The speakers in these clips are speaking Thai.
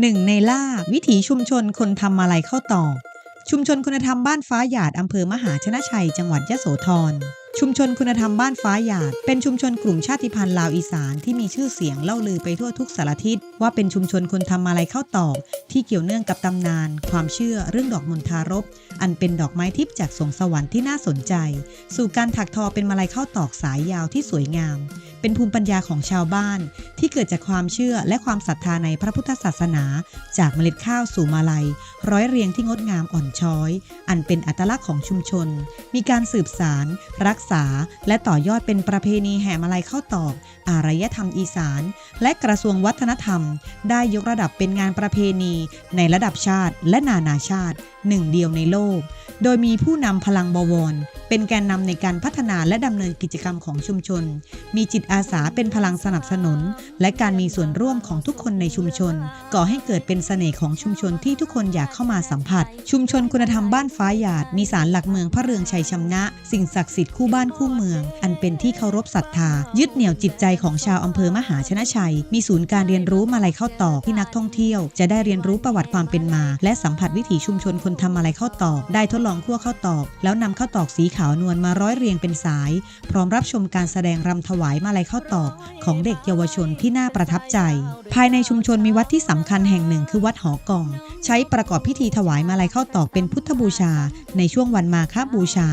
หนึ่งในล่าวิถีชุมชนคนทำมาลัยเข้าตอกชุมชนคุณธรรมบ้านฟ้าหยาดอำเภอมหาชนะชัย จังหวัดยะโสธรชุมชนคุณธรรมบ้านฟ้าหยาด เป็นชุมชนกลุ่มชาติพันธุ์ลาวอีสานที่มีชื่อเสียงเล่าลือไปทั่วทุกสารทิศว่าเป็นชุมชนคนทำมาลัยเข้าตอกที่เกี่ยวเนื่องกับตำนาน ความเชื่อเรื่องดอกมณฑารบ อันเป็นดอกไม้ทิพย์จากสวงสวรรค์ที่น่าสนใจ สู่การถักทอเป็นมาลัยเข้าตอกสายยาวที่สวยงาม เป็นภูมิปัญญาของชาวบ้าน ที่เกิดจากความเชื่อและความศรัทธาในพระพุทธศาสนา จากเมล็ดข้าวสู่มาลัย ร้อยเรียงที่งดงามอ่อนช้อย อันเป็นอัตลักษณ์ของชุมชน มีการสืบสาร รักษา และต่อยอดเป็นประเพณีแห่มาลัยเข้าตอก อารยธรรมอีสาน และกระทรวงวัฒนธรรม ได้ยกระดับเป็นงานประเพณี ในระดับชาติและนานาชาติ หนึ่งเดียวในโลก โดยมีผู้นำพลังบวร เป็นแกนนำในการพัฒนาและดำเนินกิจกรรมของชุมชน มีจิตอาสาเป็นพลังสนับสนุน และการมีส่วนร่วมของทุกคนในชุมชน ก่อให้เกิดเป็นเสน่ห์ของชุมชนที่ทุกคนอยากเข้ามาสัมผัส ชุมชนคุณธรรมบ้านฟ้าหยาด มีศาลหลักเมืองพระเรืองชัยชำนะ สิ่งศักดิ์สิทธิ์คู่บ้านคู่เมือง อันเป็นที่เคารพศรัทธา ยึดเหนี่ยวจิตใจของชาวอำเภอมหาชนะชัย มีศูนย์การเรียนรู้มาลัยเข้าตอกที่นักท่องเที่ยว จะได้เรียนรู้ประวัติความเป็นมา และสัมผัสวิถีชุมชนคนทำมาลัยเข้าตอกได้ทดลองคั่วข้าวตอก แล้วนำข้าวตอกสีขาวนวลมาร้อยเรียงเป็นสาย พร้อมรับชมการแสดงรำถวายมาลัยข้าวตอกของเด็กเยาวชนที่น่าประทับใจ ภายในชุมชนมีวัดที่สำคัญแห่งหนึ่งคือวัดหอกอง ใช้ประกอบพิธีถวายมาลัยข้าวตอกเป็นพุทธบูชา ในช่วงวันมาฆบูชา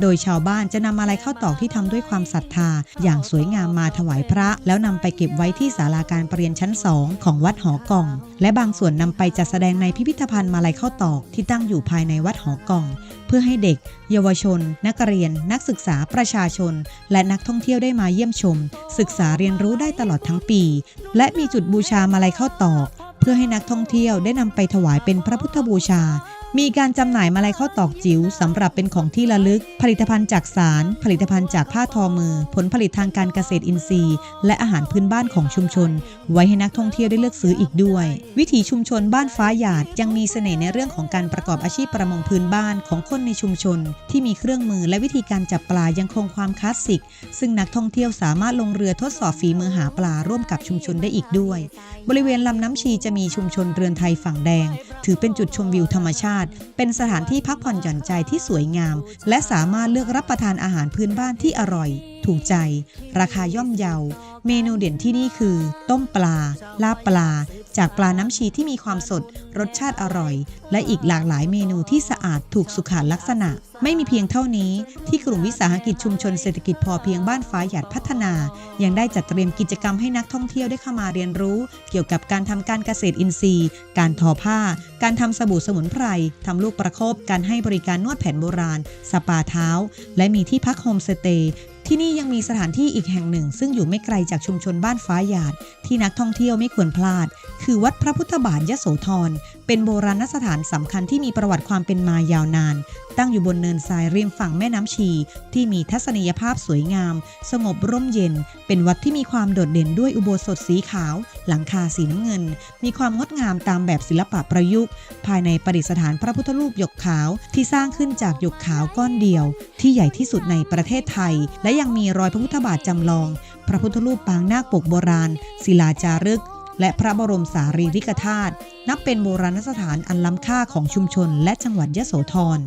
โดยชาวบ้านจะนำมาลัยข้าวตอกที่ทำด้วยความศรัทธา อย่างสวยงามมาถวายพระ แล้วนำไปเก็บไว้ที่ศาลาการประเรียนชั้นสองของวัดหอกอง และบางส่วนนำไปจัดแสดงในพิพิธภัณฑ์มาลัยข้าวตอกที่ตั้งอยู่ภายในวัดหอกอง เพื่อให้เด็ก เยาวชน นักเรียน นักศึกษาประชาชน และนักท่องเที่ยวได้มาเยี่ยมชมศึกษาเรียนรู้ได้ตลอดทั้งปี และมีจุดบูชามาลัยข้าวตอก เพื่อให้นักท่องเที่ยวได้นำไปถวายเป็นพระพุทธบูชา มีการจำหน่ายมาลัยข้าวตอกจิ๋วสำหรับเป็นของที่ระลึก ผลิตภัณฑ์จากสาร ผลิตภัณฑ์จากผ้าทอมือ ผลผลิตทางการเกษตรอินทรีย์ และอาหารพื้นบ้านของชุมชน ไว้ให้นักท่องเที่ยวได้เลือกซื้ออีกด้วย วิถีชุมชนบ้านฟ้าหยาดยังมีเสน่ห์ในเรื่องของการประกอบอาชีพประมงพื้นบ้านของคนในชุมชน ที่มีเครื่องมือและวิธีการจับปลายังคงความคลาสสิก ซึ่งนักท่องเที่ยวสามารถลงเรือทดสอบฝีมือหาปลาร่วมกับชุมชนได้อีกด้วย บริเวณลำน้ำชีจะมีชุมชนเรือนไทยฝั่งแดง ถือเป็นจุดชมวิวธรรมชาติเป็นสถานที่พักผ่อนหย่อนใจที่สวยงาม และสามารถเลือกรับประทานอาหารพื้นบ้านที่อร่อย ถูกใจ ราคาย่อมเยา เมนูเด่นที่นี่คือ ต้มปลา ลาบปลา จากปลาน้ำชีที่มีความสด รสชาติอร่อย และอีกหลากหลายเมนูที่สะอาดถูกสุขลักษณะ ไม่มีเพียงเท่านี้ ที่กลุ่มวิสาหกิจชุมชนเศรษฐกิจพอเพียงบ้านฟ้าหยาดพัฒนา ยังได้จัดเตรียมกิจกรรมให้นักท่องเที่ยวได้เข้ามาเรียนรู้ เกี่ยวกับการทำการเกษตรอินทรีย์ การทอผ้า การทำสบู่สมุนไพรทำลูกประคบการให้บริการนวดแผนโบราณ สปาเท้า และมีที่พักโฮมสเตย์ที่นี่ยังมีสถานที่อีกแห่งหนึ่ง ซึ่งอยู่ไม่ไกลจากชุมชนบ้านฟ้าหยาด ที่นักท่องเที่ยวไม่ควรพลาด คือวัดพระพุทธบาทยโสธร เป็นโบราณสถานสำคัญที่มีประวัติความเป็นมายาวนาน ตั้งอยู่บนเนินทรายริมฝั่งแม่น้ำชี ที่มีทัศนียภาพสวยงาม สงบร่มเย็น เป็นวัดที่มีความโดดเด่นด้วยอุโบสถสีขาว หลังคาสีน้ำเงิน มีความงดงามตามแบบศิลปะประยุกต์ ภายในประดิษฐานพระพุทธรูปหยกขาว ที่สร้างขึ้นจากหยกขาวก้อนเดียว ที่ใหญ่ที่สุดในประเทศไทย และยังมีรอยพระพุทธบาทจำลอง พระพุทธรูปปางนาคปกโบราณ ศิลาจารึก และพระบรมสารีริกธาตุนับเป็นโบราณสถานอันล้ำค่าของชุมชนและจังหวัดยะโสธร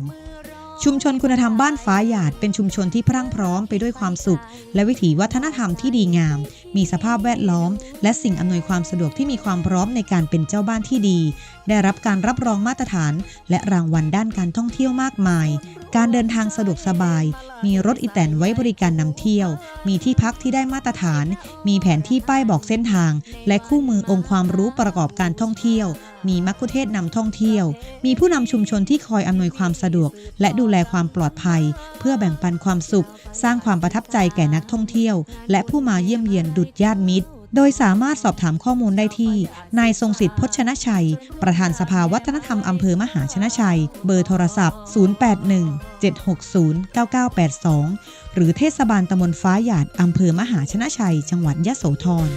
ชุมชนคุณธรรมบ้านฟ้าหยาดเป็นชุมชนที่พรั่งพร้อมไปด้วยความสุข และวิถีวัฒนธรรมที่ดีงามมีสภาพแวดล้อม และสิ่งอำนวยความสะดวกที่มีความพร้อมในการเป็นเจ้าบ้านที่ดี ได้รับการรับรองมาตรฐาน และรางวัลด้านการท่องเที่ยวมากมาย การเดินทางสะดวกสบาย มีรถอีแตนไว้บริการนำเที่ยว มีที่พักที่ได้มาตรฐาน มีแผนที่ป้ายบอกเส้นทาง และคู่มือองค์ความรู้ประกอบการท่องเที่ยว มีมัคคุเทศนำท่องเที่ยว มีผู้นำชุมชนที่คอยอำนวยความสะดวก และดูแลความปลอดภัย เพื่อแบ่งปันความสุข สร้างความประทับใจแก่นักท่องเที่ยว และผู้มาเยี่ยมเยียนดุจญาติมิตร โดยสามารถสอบถามข้อมูลได้ที่ นายทรงสิทธิ์พชนชัย ประธานสภาวัฒนธรรมอำเภอมหาชนะชัย เบอร์โทรศัพท์ 081-760-9982 หรือเทศบาลตำบลฟ้าหยาดอำเภอมหาชนะชัย จังหวัดยะโสธร